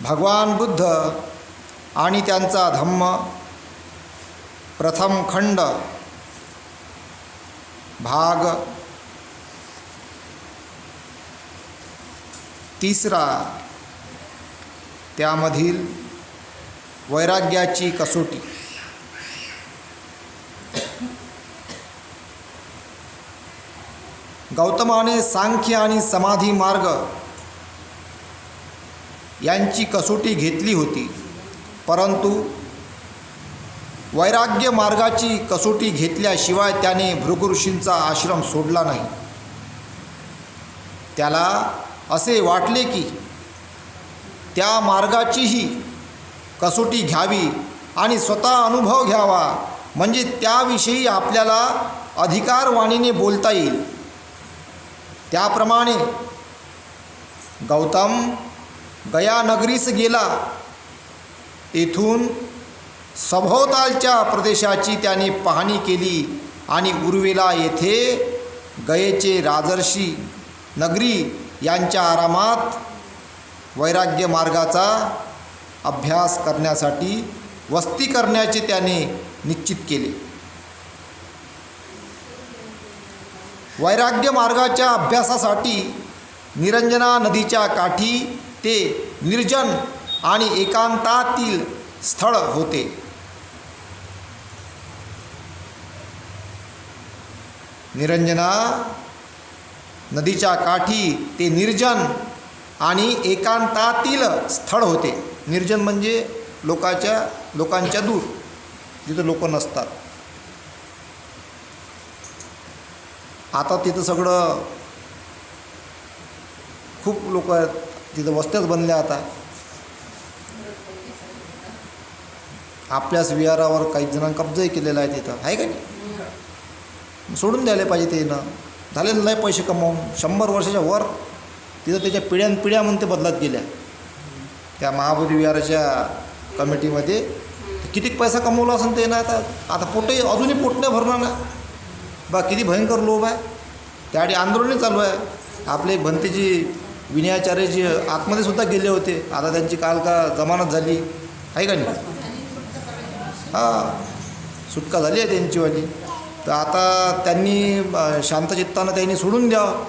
भगवान बुद्ध आणि त्यांचा धम्म. प्रथम खंड. भाग. तिसरा. त्यामधील वैराग्याची कसोटी. गौतमाने सांख्य आणि समाधी मार्ग यांची कसोटी घेतली होती. परंतु वैराग्य मार्गाची कसोटी घेतल्याशिवाय त्याने भृगुऋषींचा आश्रम सोडला नाही. त्याला असे वाटले की त्या मार्गाचीही कसोटी घ्यावी आणि स्वतः अनुभव घ्यावा म्हणजे त्याविषयी आपल्याला अधिकारवाणीने बोलता येईल. त्याप्रमाणे गौतम गया नगरीस गेला. येथून सभोवतालच्या प्रदेशाची त्याने पाहणी केली आणि उर्वेला येथे गयेचे राजर्षी नगरी यांच्या आरामात वैराग्य मार्गाचा अभ्यास करण्यासाठी वस्ती करण्याचे त्याने निश्चित केले. वैराग्य मार्गाच्या अभ्यासासाठी निरंजना नदीच्या काठी ते निर्जन आणि एकांतातील स्थळ होते. निरंजना नदीच्या काठी ते निर्जन आणि एकांतातील स्थळ होते. निर्जन म्हणजे लोकाच्या लोकांच्या दूर जिथं लोक नसतात. आता तिथं सगळं खूप लोक आहेत. तिथं वस्त्याच बनल्या आता. आपल्याच विहारावर काही जणांना कब्जाही केलेला आहे तिथं. आहे का नाही? सोडून द्यायला पाहिजे ते ना झालेलं नाही पैसे कमावून. शंभर वर्षाच्या वर तिथं त्याच्या पिढ्यान पिढ्या ते बदलत गेल्या. त्या महाबोधी विहाराच्या कमिटीमध्ये किती पैसा कमवला असेल ते ना आता आता पोटही अजूनही पोट नाही भरणार ना. बा किती भयंकर लोभ आहे. त्यासाठी आंदोलनही चालू आहे. आपले एक भंतेजी विनयाचार्यजी आतमध्ये सुद्धा गेले होते. आता त्यांची काल का जमानत झाली. आहे का नाही? हां. सुटका झाली आहे त्यांचीवाली. तर आता त्यांनी शांतचित्तानं त्यांनी सोडून द्यावं.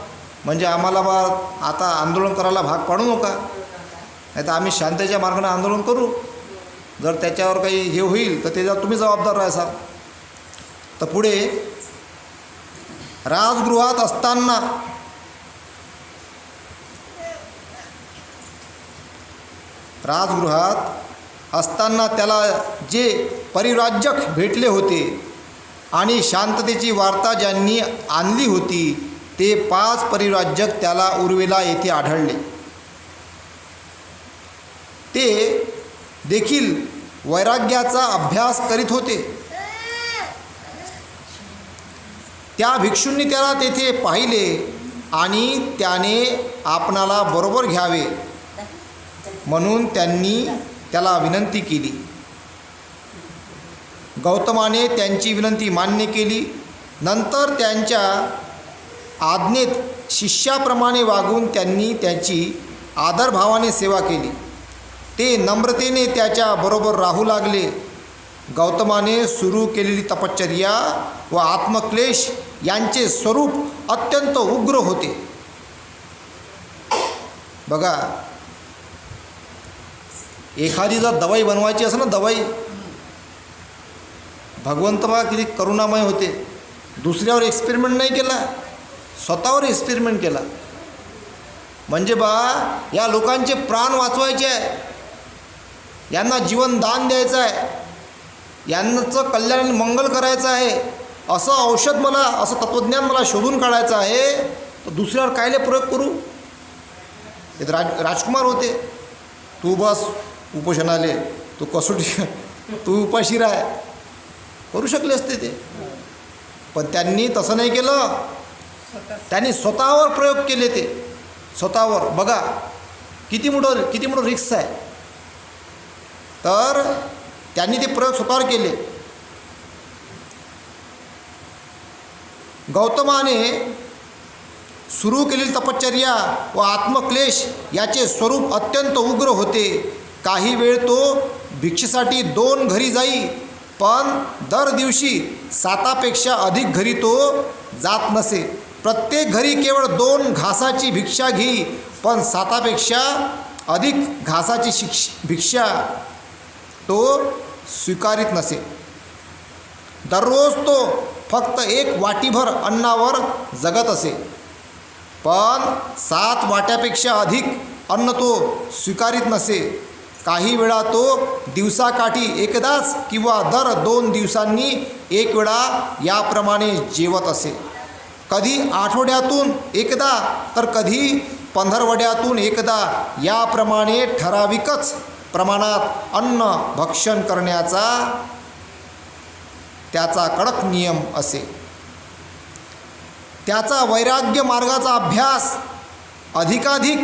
म्हणजे आम्हाला बा आता आंदोलन करायला भाग पाडू नका. नाही तर आम्ही शांततेच्या मार्गाने आंदोलन करू. जर त्याच्यावर काही हे होईल तर त्याच्यावर तुम्ही जबाबदार राहाल तर पुढे राजगृहात असताना राजगृहात असताना त्याला जे परिराज्यक भेटले होते आणि शांततेची वार्ता ज्यांनी आणली होती ते पाच परिराज्यक त्याला उर्वेला येथे आढळले. ते देखील वैराग्याचा अभ्यास करीत होते. त्या भिक्षूंनी त्याला तेथे पाहिले आणि त्याने आपणाला बरोबर घ्यावे. म्हणून त्यांनी त्याला विनंती केली. गौतमाने त्यांची विनंती मान्य केली. नंतर त्यांच्या आज्ञेत शिष्याप्रमाणे वागून त्यांनी त्याची आदरभावाने सेवा केली. ते नम्रतेने त्याच्याबरोबर राहू लागले. गौतमाने सुरू केलेली तपश्चर्या व आत्मक्लेश यांचे स्वरूप अत्यंत उग्र होते. बघा एखादी जर दवाई बनवायची असेल ना दवाई. भगवंत बा किती करुणामय होते. दुसऱ्यावर एक्सपेरिमेंट नाही केला. स्वतःवर एक्सपेरिमेंट केला. म्हणजे बा या लोकांचे प्राण वाचवायचे आहे. यांना जीवन दान द्यायचं आहे. यांचं कल्याण आणि मंगल करायचं आहे. असं औषध मला असं तत्त्वज्ञान मला शोधून काढायचं आहे तर दुसऱ्यावर कायले प्रयोग करू? राज राजकुमार होते. तू बस. उपोषणाले तू कसोटी तू उपाशी राह. करू शकले असते ते. पण त्यांनी तसं नाही केलं. त्यांनी स्वतःवर प्रयोग केले ते. स्वतःवर. बघा किती मोठं किती मोठं रिक्स आहे. तर त्यांनी ते प्रयोग स्वतःवर केले. गौतमाने सुरू केलेली तपश्चर्या व आत्मक्लेश याचे स्वरूप अत्यंत उग्र होते. काही वेळ तो भिक्षेसाठी दोन घरी जाई पण दर दिवशी सातापेक्षा अधिक घरी तो जात नसे. प्रत्येक घरी केवळ दोन घासाची भिक्षा घेई पण सातापेक्षा अधिक घासाची शिक्ष भिक्षा तो स्वीकारित नसे. दररोज तो फक्त एक वाटीभर अन्नावर जगत असे. पण सात वाट्यापेक्षा अधिक अन्न तो स्वीकारित नसे. काही वेळा तो दिवसाकाठी एकदाच किंवा दर दोन दिवसांनी एक वेळा याप्रमाणे जेवत असे. कधी आठवड्यातून एकदा तर कधी पंधरवड्यातून एकदा याप्रमाणे ठराविकच प्रमाणात अन्न भक्षण करण्याचा त्याचा कडक नियम असे. त्याचा वैराग्य मार्गाचा अभ्यास अधिकाधिक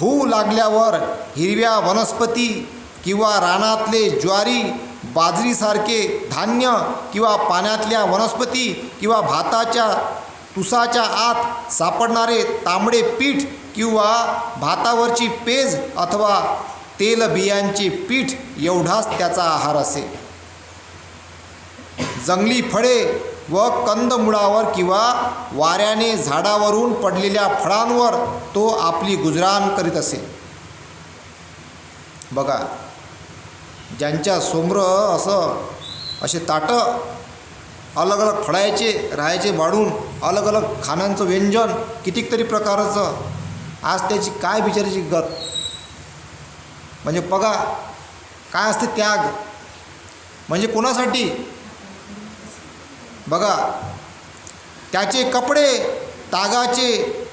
होऊ लागल्यावर हिरव्या वनस्पती किंवा रानातले ज्वारी बाजरीसारखे धान्य किंवा पाण्यातल्या वनस्पती किंवा भाताच्या तुसाच्या आत सापडणारे तांबडे पीठ किंवा भातावरची पेज अथवा तेलबियांचे पीठ एवढाच त्याचा आहार असे. जंगली फळे व कंदमुळावर किंवा वाऱ्याने झाडावरून पडलेल्या फळांवर तो आपली गुजराण करीत असे. बघा ज्यांच्या सोमर असं असे ताटं अलग अलग फळायचे राहायचे वाढून अलग अलग खाण्यांचं व्यंजन कितीक तरी प्रकारचं आज त्याची काय बिचारायची गत? म्हणजे बघा काय असते त्याग? म्हणजे कोणासाठी? बघा त्याचे कपडे तागाचे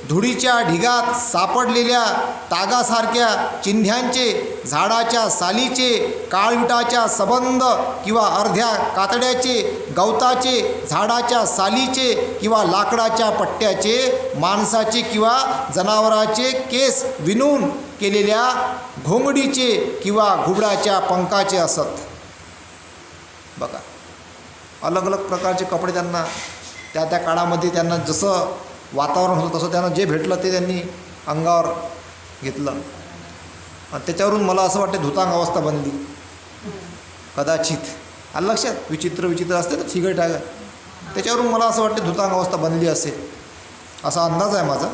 धुळीच्या ढिगात सापडलेल्या तागासारख्या चिन्ह्यांचे झाडाच्या सालीचे काळविटाच्या सबंध किंवा अर्ध्या कातड्याचे गवताचे झाडाच्या सालीचे किंवा लाकडाच्या पट्ट्याचे माणसाचे किंवा जनावराचे केस विणून केलेल्या घोंगडीचे किंवा घुबडाच्या पंखाचे असत. बघा. अलग अलग प्रकारचे कपडे त्यांना त्या त्या काळामध्ये त्यांना जसं वातावरण होतं तसं त्यांना जे भेटलं ते त्यांनी अंगावर घेतलं. त्याच्यावरून मला असं वाटते धुतांग अवस्था बनली. कदाचित. आलं लक्षात विचित्र विचित्र असते ना थिगट आहे. त्याच्यावरून मला असं वाटते धुतांग अवस्था बनली असेल. असा अंदाज आहे माझा.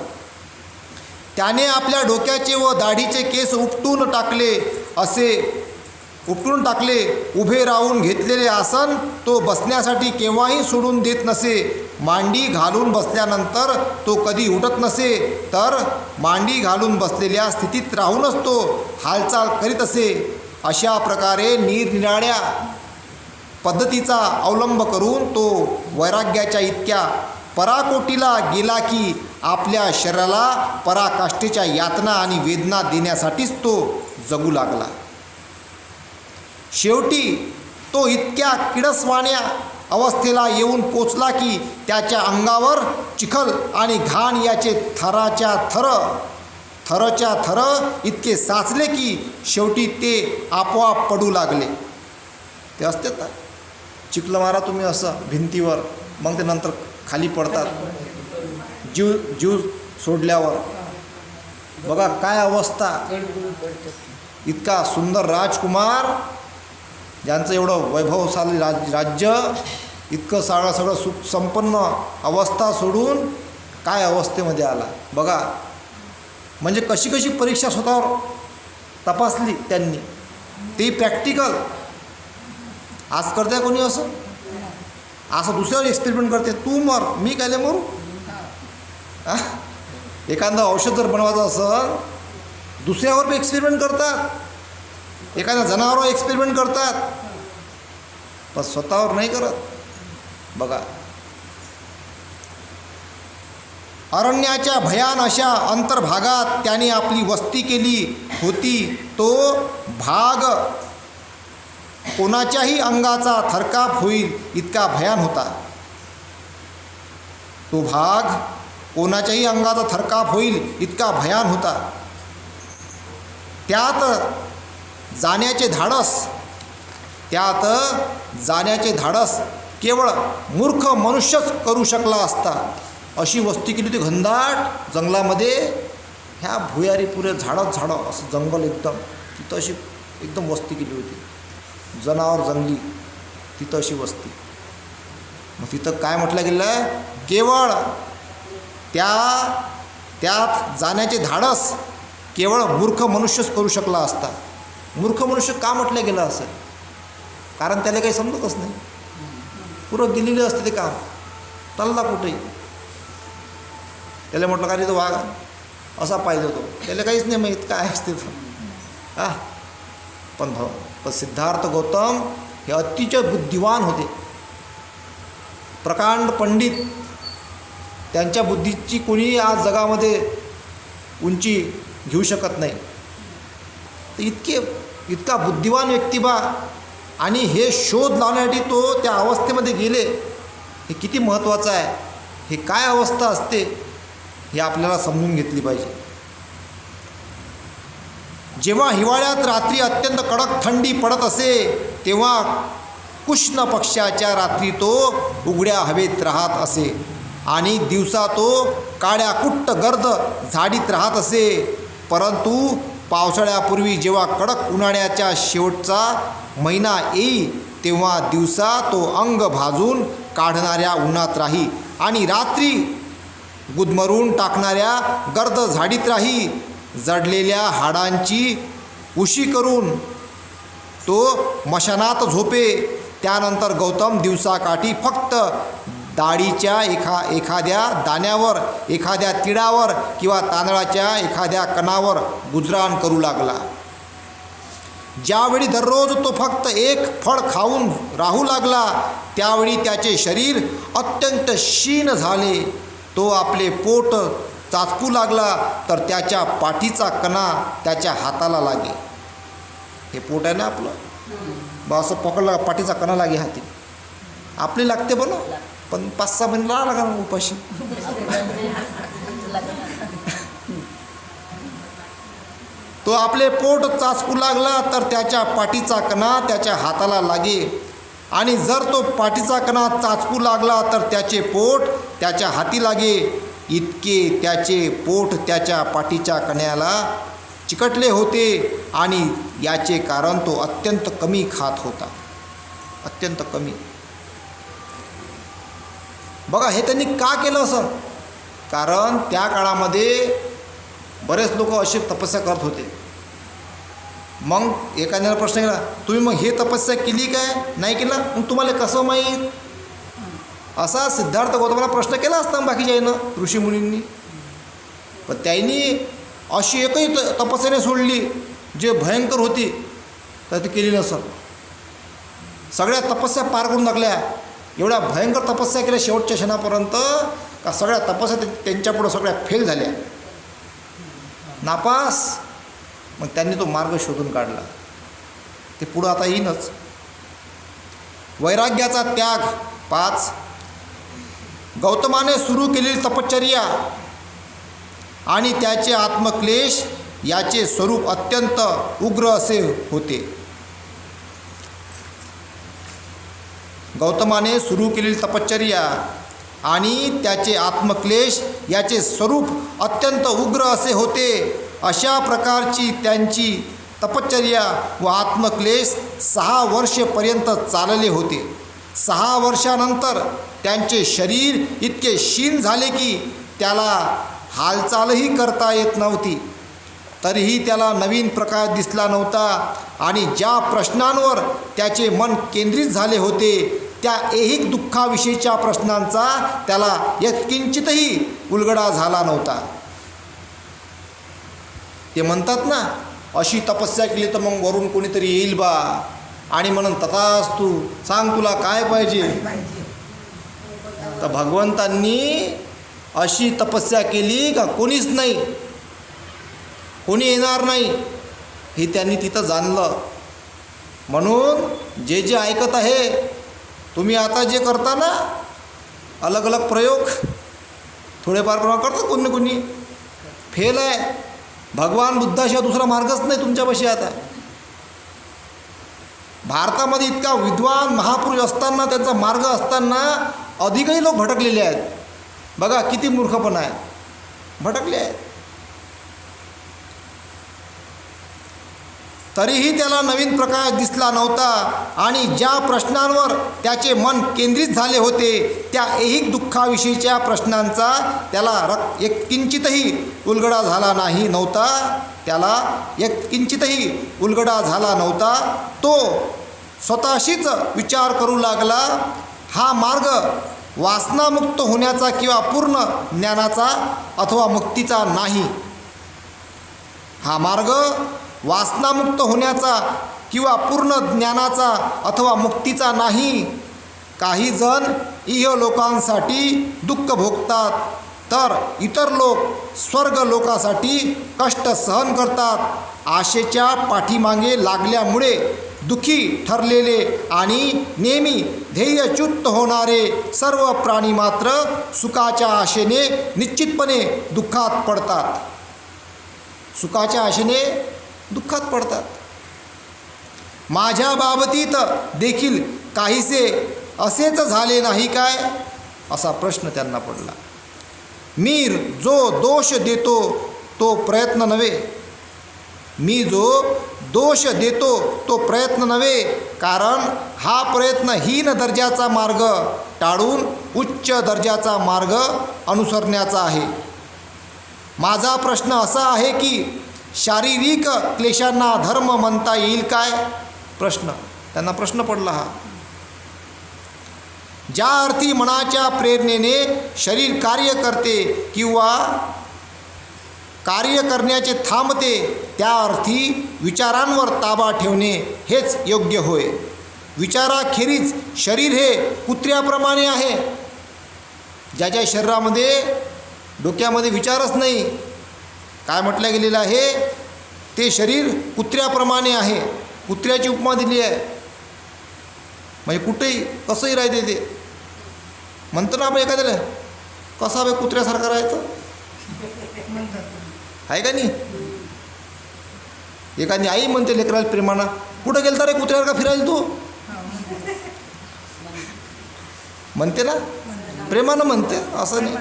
त्याने आपल्या डोक्याचे व दाढीचे केस उपटून टाकले असे उपटून टाकले उभे राहून घेतलेले आसन तो बसण्यासाठी केव्हाही सोडून देत नसे. मांडी घालून बसल्यानंतर तो कधी उठत नसे तर मांडी घालून बसलेल्या स्थितीत राहूनच तो हालचाल करीत असे. अशा प्रकारे निरनिराळ्या पद्धतीचा अवलंब करून तो वैराग्याच्या इतक्या पराकोटीला गेला की आपल्या शरीराला पराकाष्ठेच्या यातना आणि वेदना देण्यासाठीच तो जगू लागला. शेवटी तो इतक्या किडसवाण्या अवस्थेला येऊन पोचला की त्याच्या अंगावर चिखल आणि घाण याचे थराच्या थर थरच्या थर इतके साचले की शेवटी ते आपोआप पडू लागले. ते असते ना चिखल मारा तुम्ही असं भिंतीवर मग ते नंतर खाली पडतात. जीव जीव सोडल्यावर. बघा काय अवस्था. इतका सुंदर राजकुमार ज्यांचं एवढं वैभवशाली राज राज्य इतकं सगळं सगळं सुख संपन्न अवस्था सोडून काय अवस्थेमध्ये आला? बघा. म्हणजे कशी कशी परीक्षा स्वतःवर तपासली त्यांनी? ती प्रॅक्टिकल आज करते कोणी असं? असं दुसऱ्यावर एक्सपेरिमेंट करते. तू मर. मी काय मरू? एखादं औषध जर बनवायचं असेल दुसऱ्यावर बी एक्सपेरिमेंट करतात. एखाद्या जनावरावर एक्सपेरिमेंट करतात. पण स्वतःवर नाही करत. बघा. अरण्याच्या भयान अशा अंतर्भागात त्याने आपली वस्ती केली होती. तो भाग कोणाच्याही अंगाचा थरकाप होईल इतका भयान होता. तो भाग कोणाच्याही अंगाचा थरकाप होईल इतका भयान होता. त्यात जाण्याचे धाडस. त्यात जाण्याचे धाडस केवळ मूर्ख मनुष्यच करू शकला असता. अशी वस्ती केली होती घनदाट जंगलामध्ये ह्या भुयारी पुरे झाडं झाडं असं जंगल एकदम तिथं अशी एकदम वस्ती केली होती. जनावर जंगली तिथं अशी वस्ती. मग तिथं काय म्हटलं गेलं? आहे केवळ त्या त्यात जाण्याचे धाडस केवळ मूर्ख मनुष्यच करू शकला असता. मूर्ख मनुष्य का म्हटलं गेलं असं? कारण त्याला काही समजतच नाही. पुरं गेलेलं असतं ते काम. चालला कुठेही. त्याला म्हटलं का रे तो वाघ असा पाहिजे तो त्याला काहीच नाही माहीत काय असते तर हा. पण भाऊ पण सिद्धार्थ गौतम हे अतिशय बुद्धिवान होते. प्रकांड पंडित. त्यांच्या बुद्धीची कोणी आज जगामध्ये उंची घेऊ शकत नाही. तर इतके इतका बुद्धिवान व्यक्ती बा. आणि हे शोध लावण्यासाठी तो त्या अवस्थेमध्ये गेले. हे किती महत्त्वाचं आहे? हे काय अवस्था असते? हे आपल्याला समजून घेतली पाहिजे. जेव्हा हिवाळ्यात रात्री अत्यंत कडक थंडी पडत असे तेव्हा कृष्ण पक्षाच्या रात्री तो उघड्या हवेत राहत असे. आणि दिवसा तो काळ्या कुट्ट गर्द झाडीत राहत असे. परंतु पावसाळ्यापूर्वी जेव्हा कडक उन्हाळ्याच्या शेवटचा महिना येई तेव्हा दिवसा तो अंग भाजून काढणाऱ्या उन्हात राही आणि रात्री गुदमरून टाकणाऱ्या गर्द झाडीत राही. जडलेल्या हाडांची उशी करून तो मशानात झोपे. त्यानंतर गौतम दिवसाकाठी फक्त दाढीच्या एखा एखाद्या दाण्यावर एखाद्या तिळावर किंवा तांदळाच्या एखाद्या कणावर गुजराण करू लागला. ज्यावेळी दररोज तो फक्त एक फळ खाऊन राहू लागला त्यावेळी त्याचे शरीर अत्यंत क्षीण झाले. तो आपले पोट चाचकू लागला तर त्याच्या पाठीचा कणा त्याच्या हाताला लागे. हे पोट आहे ना आपलं? बा असं पकडलं पाठीचा कणा लागे हाती. आपली लागते बोला पण पाच सहा महिने राहा लागा मग उपाशी? तो आपले पोट चाचकू लागला तर त्याच्या पाठीचा कणा त्याच्या हाताला लागे. आणि जर तो पाठीचा कणा चाचकू लागला तर त्याचे पोट त्याच्या हाती लागे. इतके त्याचे पोट त्याच्या पाठीच्या कण्याला चिकटले होते आणि याचे कारण तो अत्यंत कमी खात होता. अत्यंत कमी. बघा हे त्यांनी का केलं असं? कारण त्या काळामध्ये बरेच लोक अशी तपस्या करत होते. मग एखाद्याला प्रश्न केला तुम्ही मग हे तपस्या केली काय? नाही केला? मग तुम्हाला कसं माहीत? असा सिद्धार्थ गौतमाला प्रश्न केला असता बाकीच्या यानं ऋषीमुनींनी पण त्यांनी अशी एकही त तपस्या सोडली जे भयंकर होती तर ती केली नसत. सगळ्या तपस्या पार करून टाकल्या. एवढ्या भयंकर तपस्या केल्या शेवटच्या क्षणापर्यंत का सगळ्या तपस्या त्यांच्यापुढं सगळ्या फेल झाल्या. नापास. मग त्यांनी तो मार्ग शोधून काढला. ते पुढं आता येईनच. वैराग्याचा त्याग. पाच. गौतमाने सुरू केलेली तपश्चर्या आणि त्याचे आत्मक्लेश याचे स्वरूप अत्यंत उग्र असे होते. गौतमाने सुरू केलेली तपश्चर्या आणि त्याचे आत्मक्लेश याचे स्वरूप अत्यंत उग्र असे होते. अशा प्रकारची त्यांची तपश्चर्या व आत्मक्लेश सहा वर्षेपर्यंत चालले होते. सहा वर्षानंतर त्यांचे शरीर इतके क्षीण झाले की त्याला हालचालही करता येत नव्हती. तरीही त्याला नवीन प्रकार दिसला नव्हता आणि ज्या प्रश्नांवर त्याचे मन केंद्रित झाले होते त्या ऐहिक दुःखाविषयीच्या प्रश्नांचा त्याला यत्किंचितही उलगडा झाला नव्हता. ते म्हणतात ना अशी तपस्या केली तर मग वरून कोणीतरी येईल बा. आणि म्हणून तथाच तू सांग तुला काय पाहिजे? तर भगवंतांनी अशी तपस्या केली का कोणीच नाही. कोणी येणार नाही हे त्यांनी तिथं जाणलं. म्हणून जे जे ऐकत आहे तुम्ही आता जे करता ना अलग अलग प्रयोग थोडेफार प्रमाण करतात कोणी कोणी फेल आहे. भगवान बुद्धाशिवाय दुसरा मार्गच नाही तुमच्यापाशी आता. भारतामध्ये इतका विद्वान महापुरुष असताना त्यांचा मार्ग असताना अधिकही लोक भटकलेले आहेत. बघा किती मूर्खपणा आहे. भटकले आहेत. तरीही त्याला नवीन प्रकाश दिसला नव्हता आणि ज्या प्रश्नांवर त्याचे मन केंद्रित झाले होते त्या ऐहिक दुःखाविषयीच्या प्रश्नांचा त्याला रक् एक किंचितही उलगडा झाला नाही नव्हता. त्याला एक किंचितही उलगडा झाला नव्हता. तो स्वतःशीच विचार करू लागला. हा मार्ग वासनामुक्त होण्याचा किंवा पूर्ण ज्ञानाचा अथवा मुक्तीचा नाही. हा मार्ग वासनामुक्त होण्याचा किंवा पूर्ण ज्ञानाचा अथवा मुक्तीचा नाही. काही जण इह लोकांसाठी दुःख भोगतात तर इतर लोक स्वर्ग लोकासाठी कष्ट सहन करतात. आशेच्या पाठीमागे लागल्यामुळे दुखी ठरलेले आणि नेहमी ध्येयच्युत होणारे सर्व प्राणी मात्र सुखाच्या आशेने निश्चितपणे दुःखात पडतात. सुखाच्या आशेने दुःखात पडतात. माझ्या बाबतीत देखील काहीसे असेच झाले नाही काय? असा प्रश्न त्यांना पडला. मी जो दोष देतो तो प्रयत्न नव्हे. मी जो दोष देतो तो प्रयत्न नव्हे. कारण हा प्रयत्न हीन दर्जाचा मार्ग टाळून उच्च दर्जाचा मार्ग अनुसरण्याचा आहे. माझा प्रश्न असा आहे की शारीरिक क्लेशांना धर्म म्हणता येईल काय? प्रश्न. त्यांना प्रश्न पडला हा. ज्या अर्थी मनाच्या प्रेरणेने शरीर कार्य करते किंवा कार्य करण्याचे थांबते त्या अर्थी विचारांवर ताबा ठेवणे हेच योग्य होय. विचाराखेरीज शरीर हे कुत्र्याप्रमाणे आहे. ज्याच्या शरीरामध्ये डोक्यामध्ये विचारच नाही काय म्हटलं गेलेलं आहे? ते शरीर कुत्र्याप्रमाणे आहे. कुत्र्याची उपमा दिली आहे. म्हणजे कुठेही कसंही राहते ते. म्हणतो ना आपण एखाद्याला कसा बे कुत्र्यासारखा राहायचं? आहे का नाही? एखादी आई म्हणते लेकराला प्रेमानं कुठं गेलता रे कुत्र्यासारखा फिरायला तू? म्हणते ना? प्रेमानं म्हणते असं नाही.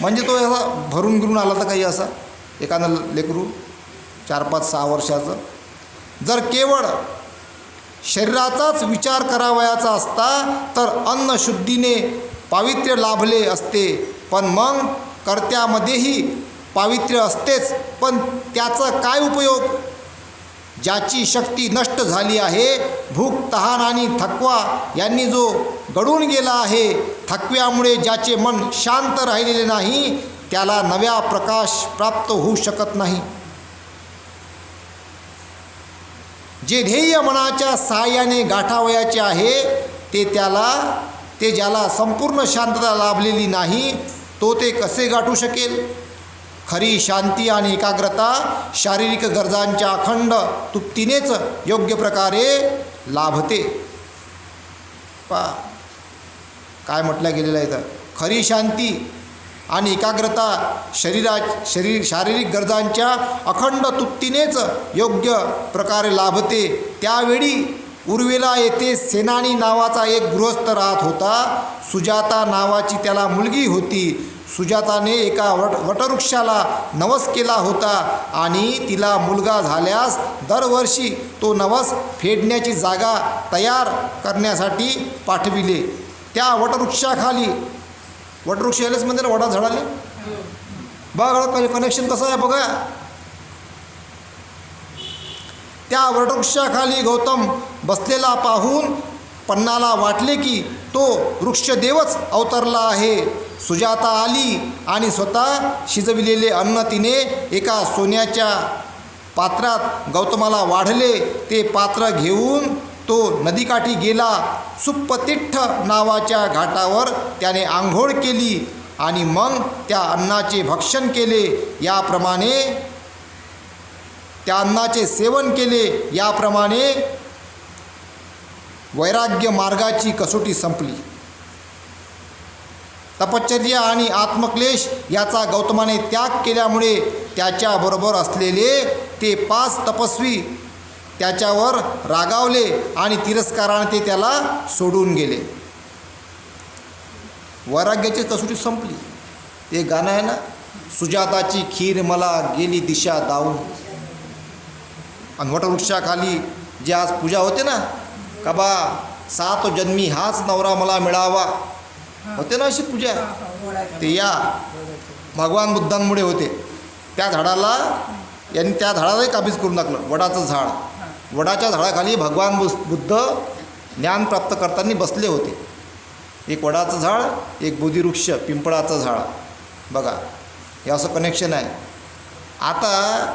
म्हणजे तो असा भरून गिरून आला तर काही असा. एखादं लेकरू चार पाच सहा वर्षाचं. जर केवळ शरीराचाच विचार करावयाचा असता तर अन्नशुद्धीने पावित्र्य लाभले असते. पण मग कर्त्यामध्येही पावित्र्य असतेच. पण त्याचा काय उपयोग? ज्याची शक्ती नष्ट झाली आहे भूक तहान आणि थकवा यांनी जो गडून गेला आहे थकव्यामुळे ज्याचे मन शांत राहिलेले नाही त्याला नव्या प्रकाश प्राप्त होऊ शकत नाही. जे ध्येय मनाच्या सहाय्याने गाठावयाचे आहे ते त्याला ते ज्याला संपूर्ण शांतता लाभलेली नाही तो ते कसे गाठू शकेल? खरी शांती आणि एकाग्रता शारीरिक गरजांच्या अखंड तुप्तीनेच योग्य प्रकारे लाभते. पा काय म्हटलं गेलेलं आहे तर खरी शांती आणि एकाग्रता शरीरा शरीर शारीरिक गरजांच्या अखंड तुप्तीनेच योग्य प्रकारे लाभते. त्यावेळी उर्वेला येथे सेनानी नावाचा एक गृहस्थ राहत होता. सुजाता नावाची त्याला मुलगी होती. सुजाताने एका वट वटवृक्षाला नवस केला होता आणि तिला मुलगा झाल्यास दरवर्षी तो नवस फेडण्याची जागा तयार करण्यासाठी पाठविले. त्या वटवृक्षाखाली वटवृक्ष यायलाच म्हणते ना वडा झाडाले. बघा कनेक्शन कसं आहे बघा. त्या वटवृक्षाखाली गौतम बसलेला पाहून पन्नाला वाटले की तो वृक्षदेवच अवतरला आहे. सुजाता आली आणि स्वतः शिजविलेले अन्न तिने एका सोन्याच्या पात्रात गौतमाला वाढले. ते पात्र घेऊन तो नदीकाठी गेला. सुप्पतिठ्ठ नावाच्या घाटावर त्याने आंघोळ केली आणि मग त्या अन्नाचे भक्षण केले. याप्रमाणे त्या अन्नाचे सेवन केले. याप्रमाणे वैराग्य मार्गाची कसोटी संपली. तपश्चर्या आणि आत्मक्लेश याचा गौतमाने त्याग केल्यामुळे त्याच्याबरोबर असलेले ते पाच तपस्वी त्याच्यावर रागावले आणि तिरस्काराने ते त्याला सोडून गेले. वैराग्याची कसोटी संपली. ते गाणं आहे ना सुजाताची खीर मला गेली दिशा दावून आणि वटवृक्षाखाली जी आज पूजा होते ना का बा सात जन्मी हाच नवरा मला मिळावा. होते ना अशी पूजा? ते या भगवान बुद्धांमुळे होते. त्या झाडाला यांनी त्या झाडालाही काबीज करून टाकलं वडाचं झाड. वडाच्या झाडाखाली भगवान बुस बुद्ध ज्ञान प्राप्त करताना बसले होते. एक वडाचं झाड एक बोधिवृक्ष पिंपळाचं झाड. बघा हे असं कनेक्शन आहे. आता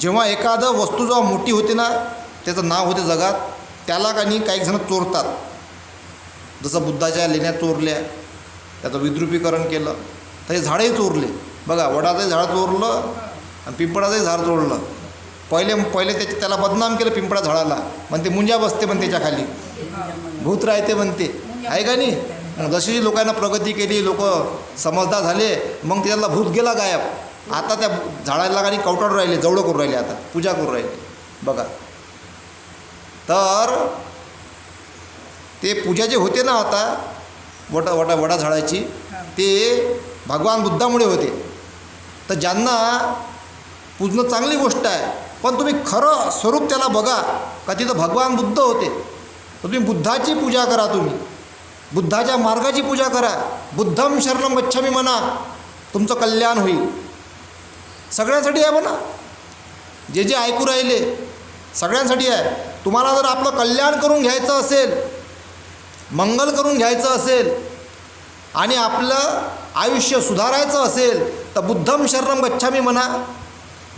जेव्हा एखादं वस्तू जेव्हा मोठी होते ना त्याचं नाव होते जगात त्याला काही काही जण चोरतात. जसं बुद्धाच्या लेण्या चोरल्या त्याचं विद्रुपीकरण केलं तर हे झाडही चोरले. बघा वडाचंही झाड चोरलं आणि पिंपळाचंही झाड चोरलं. पहिले पहिले त्याचे त्याला बदनाम केलं पिंपळा झाडाला. म्हणते मुंजा बसते पण त्याच्याखाली. भूत राहते म्हणते. आहे का नाही? मग जशी लोकांना प्रगती केली लोक समजदार झाले मग त्याला भूत गेला गायब. आता त्या झाडाला आणि कवटाळून राहिले जवळं करून राहिले आता. पूजा करून राहिले. बघा. तर ते पूजा जे होते ना आता वटा वटा वडा झाडाची ते भगवान बुद्धामुळे होते. तर ज्यांना पूजणं चांगली गोष्ट आहे. पण तुम्ही खरं स्वरूप त्याला बघा. का तिथं भगवान बुद्ध होते. तर तुम्ही बुद्धाची पूजा करा तुम्ही. बुद्धाच्या मार्गाची पूजा करा. बुद्धम शरणम गच्छामी म्हणा तुमचं कल्याण होईल. सगळ्यांसाठी आहे म्हणा. जे जे ऐकू राहिले सगळ्यांसाठी आहे. तुम्हाला जर आपलं कल्याण करून घ्यायचं असेल मंगल करून घ्यायचं असेल आणि आपलं आयुष्य सुधारायचं असेल तर बुद्धम शरणम गच्छामी म्हणा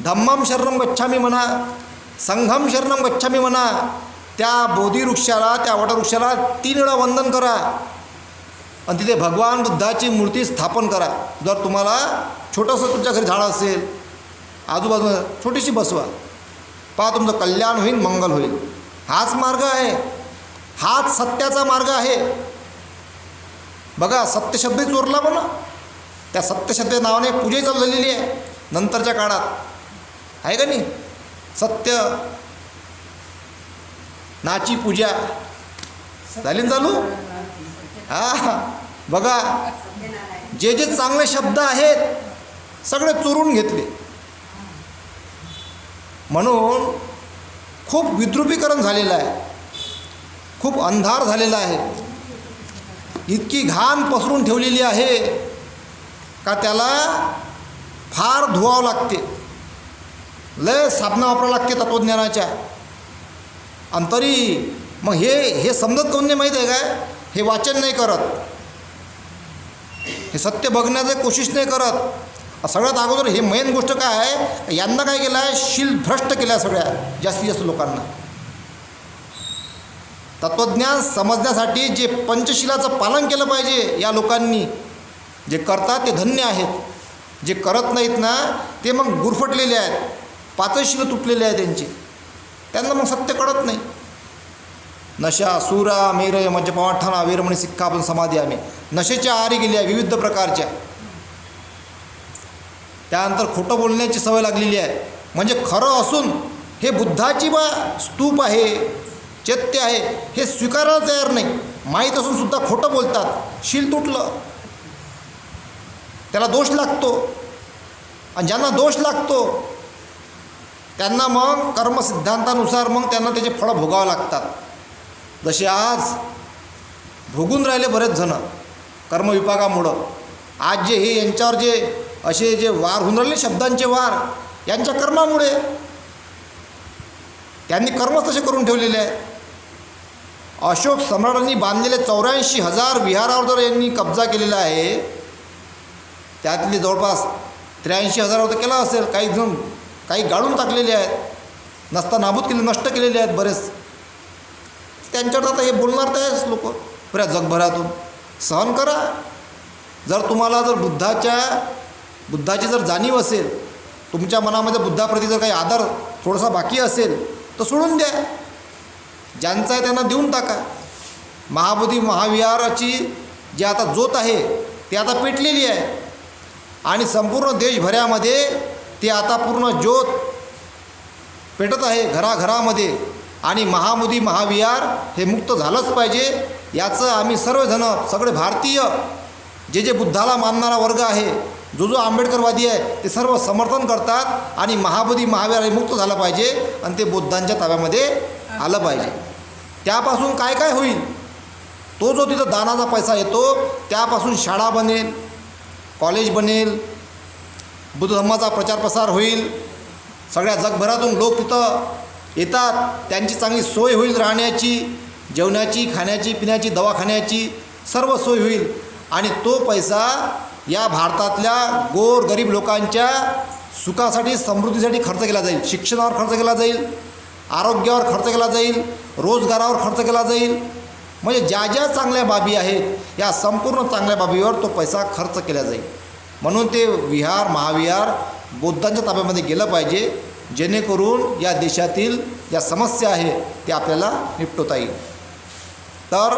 धम्मम शरणम गच्छामी म्हणा संघम शरणम गच्छामी म्हणा त्या बोधिवृक्षाला त्या वटवृक्षाला तीन वेळा वंदन करा. आणि तिथे भगवान बुद्धाची मूर्ती स्थापन करा. जर तुम्हाला छोटंसं तुमच्या घरी झाड असेल आजूबाजूला छोटीशी बसवा. पहा तुमचं कल्याण होईल मंगल होईल. हाच मार्ग आहे. हाच सत्याचा मार्ग आहे. बघा सत्यशब्द चोरला म्हणा त्या सत्यशब्द नावाने पूजे चालू झालेली आहे. नंतरच्या काळात आहे का नाही? सत्य. नाची पूजा. झाली ना चालू? हा. बघा. जे जे चांगले शब्द आहेत सगळे चोरून घेतले. म्हणून खूप विद्रुपीकरण झालेलं आहे. खूप अंधार झालेला आहे. इतकी घाण पसरून ठेवलेली आहे का त्याला फार धुवावं लागते. लय साधना वापरावं लागते तत्त्वज्ञानाच्या आणि तरी मग हे हे समजत कोण नाही माहीत आहे काय? हे वाचन नाही करत. हे सत्य बघण्याचं कोशिश नाही करत. सगळ्यात अगोदर हे मेन गोष्ट काय आहे? यांना काय केलं आहे? शील भ्रष्ट केलं आहे सगळ्या जास्तीत जास्त लोकांना. तत्त्वज्ञान समजण्यासाठी जे पंचशिलाचं पालन केलं पाहिजे या लोकांनी जे करतात ते धन्य आहेत. जे करत नाहीत ना ते मग गुरफटलेले आहेत. पाचच शिव तुटलेले आहे त्यांचे त्यांना मग सत्य कळत नाही. नशा सुरा मेरय मज्जपाठाना म्हणजे वीरमणी सिक्कापन समाधी आम्ही. नशेच्या आरी गेल्या विविध प्रकारच्या. त्यानंतर खोटं बोलण्याची सवय लागलेली आहे. म्हणजे खरं असून हे बुद्धाची बा स्तूप आहे चैत्य आहे हे स्वीकारायला तयार नाही. माहीत असून सुद्धा खोटं बोलतात. शील तुटलं. त्याला दोष लागतो. आणि ज्यांना दोष लागतो त्यांना मग कर्मसिद्धांतानुसार मग त्यांना त्याचे फळं भोगावं लागतात. जसे आज भोगून राहिले बरेच जण कर्मविभागामुळं. आज जे हे यांच्यावर जे असे जे वार होऊन राहिले शब्दांचे वार यांच्या कर्मामुळे. त्यांनी कर्मच तसे करून ठेवलेले आहेत. अशोक सम्राटांनी बांधलेले चौऱ्याऐंशी हजार विहारावर जर यांनी कब्जा केलेला आहे त्यातले जवळपास त्र्याऐंशी हजारावर तर केला असेल काही जण काही गाळून टाकलेले आहेत. नसता नाबूद केले नष्ट केलेले आहेत बरेच. त्यांच्यावर आता हे बोलणार तर लोक. बऱ्या जगभरातून. सहन करा. जर तुम्हाला जर बुद्धाच्या बुद्धाची जर जाणीव असेल तुमच्या मनामध्ये बुद्धाप्रती जर काही आदर थोडासा बाकी असेल तर सोडून द्या. ज्यांचा आहे त्यांना देऊन टाका. महाबोधी महाविहाराची जी आता जोत आहे ती आता पेटलेली आहे. आणि संपूर्ण देशभरामध्ये ते आता पूर्ण ज्योत पेटत आहे घराघरामध्ये. आणि महामुदी महाविहार हे मुक्त झालंच पाहिजे. याचं आम्ही सर्वजण सगळे भारतीय जे जे बुद्धाला मानणारा वर्ग आहे जो जो आंबेडकरवादी आहे ते सर्व समर्थन करतात आणि महाबोधी हे मुक्त झालं पाहिजे आणि ते बुद्धांच्या ताब्यामध्ये आलं पाहिजे. त्यापासून काय काय होईल? तो जो तिथं दानाचा पैसा येतो त्यापासून शाळा बनेल कॉलेज बनेल बुद्ध धर्माचा प्रचार प्रसार होईल. सगळ्या जगभरातून लोक तिथं येतात. त्यांची चांगली सोय होईल राहण्याची जेवणाची खाण्याची पिण्याची दवाखान्याची सर्व सोय होईल. आणि तो पैसा या भारतातल्या गोर गरीब लोकांच्या सुखासाठी समृद्धीसाठी खर्च केला जाईल. शिक्षणावर खर्च केला जाईल. आरोग्यावर खर्च केला जाईल. रोजगारावर खर्च केला जाईल. म्हणजे ज्या ज्या चांगल्या बाबी आहेत या संपूर्ण चांगल्या बाबीवर तो पैसा खर्च केला जाईल. म्हणून ते विहार महाविहार बौद्धांच्या ताब्यामध्ये गेलं पाहिजे जेणेकरून या देशातील ज्या समस्या आहे त्या आपल्याला निपटवता येईल. तर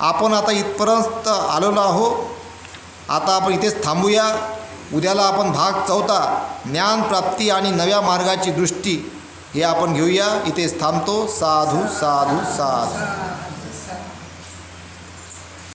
आपण आता इथपर्यंत आलेलो आहो आता आपण इथेच थांबूया. उद्याला आपण भाग चौथा ज्ञानप्राप्ती आणि नव्या मार्गाची दृष्टी हे आपण घेऊया. इथेच थांबतो. साधू साधू साधू.